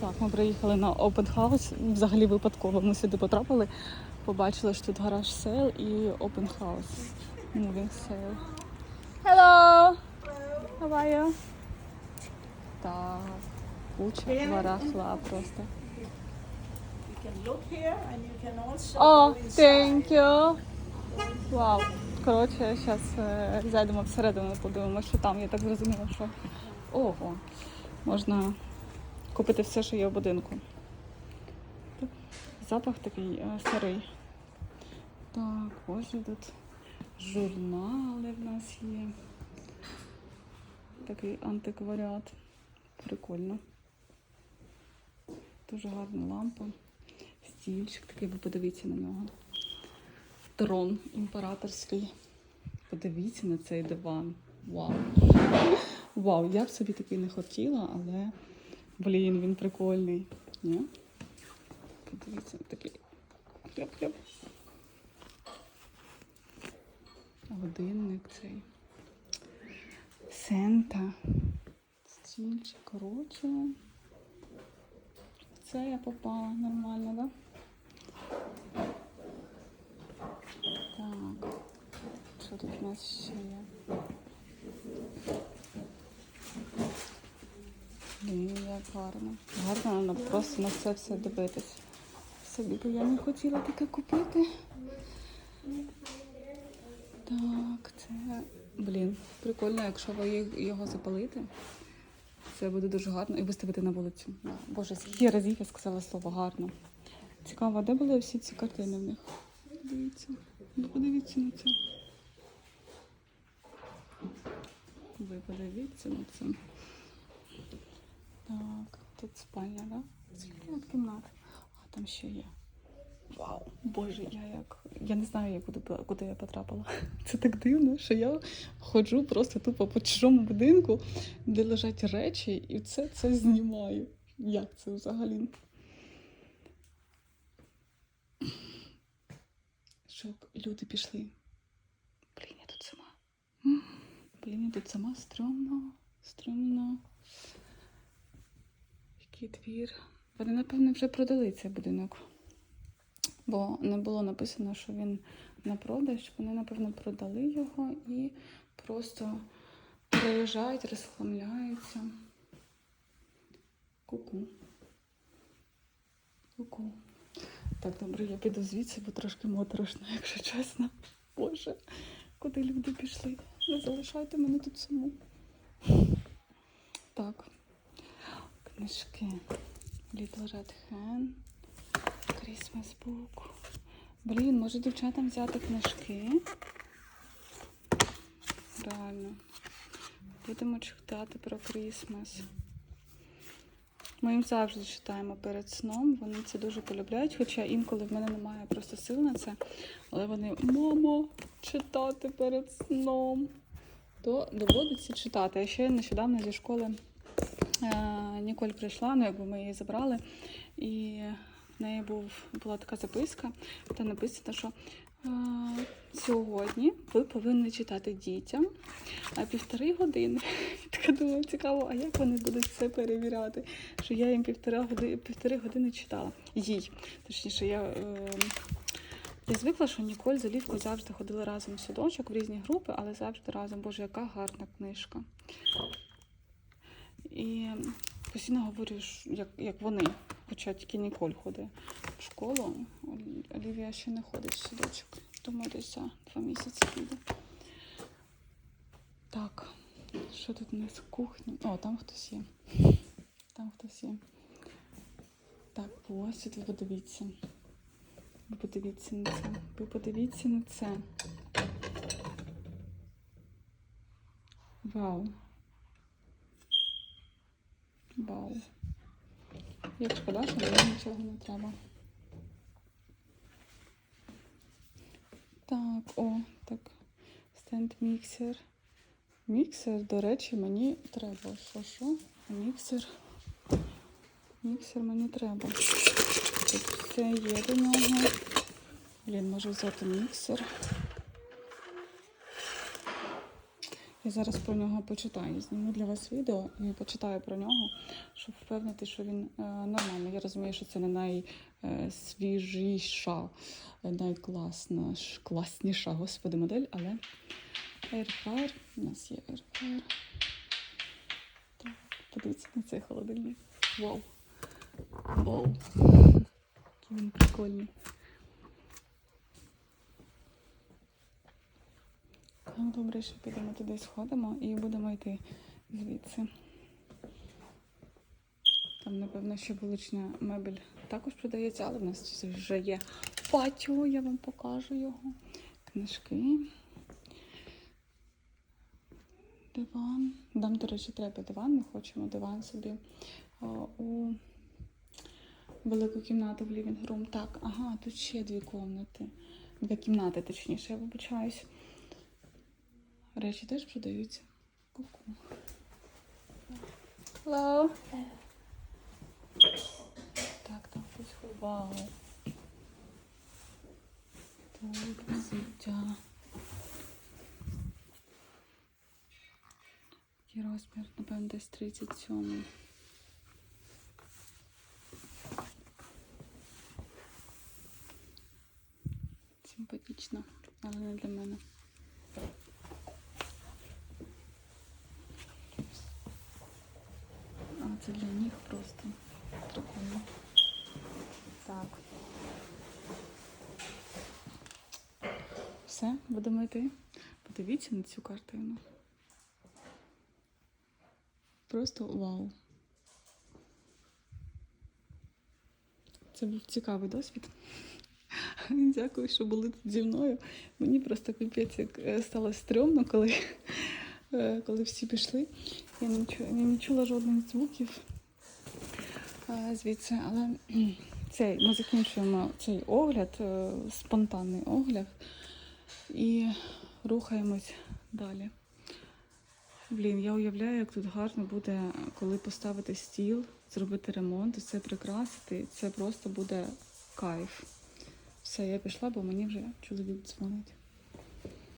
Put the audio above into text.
Так, ми приїхали на Open House. Взагалі випадково ми сюди потрапили. Побачили, що тут гараж сейл і Open House. Moving sale. Hello! How are you? Так, куча барахла просто. О, thank you. Вау. Коротше, зараз зайдемо всередину, подивимося, що там. Я так зрозуміла, що ого, можна купити все, що є в будинку. Запах такий е, старий. Так, ось тут журнали в нас є. Такий антикваріат. Прикольно. Дуже гарна лампа. Стільчик такий, ви подивіться на нього. Трон імператорський. Подивіться на цей диван. Вау. Вау, я б собі такий не хотіла, але блін, він прикольний. Ні? Подивіться, такий. Хляб-хляб. Годинник цей. Сента. Стільчик, коротше. Це я попала нормально, так? Да? Так. Що тут у нас ще є? Блін, як гарно. Гарно, але просто на це все дивитись. Собі бо я не хотіла таке купити. Так, це. Блін, прикольно, якщо ви його запалити. Це буде дуже гарно і виставити на вулицю. Боже, скільки разів я сказала слово гарно. Цікаво, де були всі ці картини в них? Дивіться. Ну, подивіться на це. Ви подивіться на це. Так, тут спальня? Да? Скільки тут кімнат? А там ще є. Вау, боже, я як. Я не знаю, як куди, куди я потрапила. Це так дивно, що я ходжу просто тупо по чужому будинку, де лежать речі, і це, це знімаю. Як це взагалі? Щоб люди пішли. Блін, я тут сама. Блін, я тут сама стрьомно, стрьомно. Який двір. Вони, напевно, вже продали цей будинок. Бо не було написано, що він на продаж. Вони, напевно, продали його і просто приїжджають, розхламляються. Ку-ку. Ку-ку. Так, добре, я піду звідси, бо трошки моторошно, якщо чесно. Боже, куди люди пішли? Не залишайте мене тут саму. Так. Книжки. Little Red Hen. Christmas Book. Блін, може дівчатам взяти книжки? Реально. Будемо читати про Крісмас. Ми їм завжди читаємо перед сном. Вони це дуже полюбляють, хоча інколи в мене немає просто сил на це. Але вони, мамо, читати перед сном. То доводиться читати. А ще нещодавно зі школи Ніколь прийшла, ну якби ми її забрали, і в неї був, була така записка, де написано, що е, сьогодні ви повинні читати дітям півтори години. Така думаю, цікаво, а як вони будуть це перевіряти? Що я їм півтора години, півтори години читала. Їй. Точніше, я. Е, я звикла, що Ніколь з Олівкою завжди ходили разом в садочок в різні групи, але завжди разом. Боже, яка гарна книжка. І постійно говорю, як, як вони, хоча тільки Ніколь ходить в школу. Олівія ще не ходить в садочок. Думаю, десь два місяці піде. Так, що тут у нас кухня? О, там хтось є. Там хтось є. Так, ось ви подивіться. Ви подивіться на це. Ви подивіться на це. Вау. Вау. Як шкода, що мені нічого не треба. Так, о, так. Стенд міксер. Міксер, до речі, мені треба. Що, що? Міксер. Міксер мені треба. Все є до нього. Блін, можу взяти міксер. Я зараз про нього почитаю. Зніму для вас відео і почитаю про нього, щоб впевнити, що він е, нормальний. Я розумію, що це не найсвіжіша, найкласна, ш- класніша, господи, модель, але Airfryer, у нас є Airfryer. Подивіться на цей холодильник. Вау! Вау! Він прикольний. Ну, добре, що підемо туди, сходимо і будемо йти звідси. Там, напевно, ще вулична мебель також продається, але в нас вже є патіо, я вам покажу його. Книжки. Диван. Нам, до речі, треба диван. Ми хочемо диван собі у велику кімнату в living room. Так, ага, тут ще дві кімнати. Дві кімнати, точніше, я вибачаюсь. Речі теж продаються. Ку-ку. Hello. Так, там щось ховали. Так, взуття. Який розмір, напевно, десь 37. Симпатично, але не для мене. А це для них просто прикольно. Так. Все, будемо йти. Подивіться на цю картину. Просто вау. Це був цікавий досвід. Дякую, що були тут зі мною. Мені просто капець як е, стало стрьомно, коли, коли всі пішли. Я не чула, не чула жодних звуків е, звідси, але цей, ми закінчуємо цей огляд, е, спонтанний огляд, і рухаємось далі. Блін, я уявляю, як тут гарно буде, коли поставити стіл, зробити ремонт, все прикрасити. Це просто буде кайф. Все, я пішла, бо мені вже чоловік дзвонить.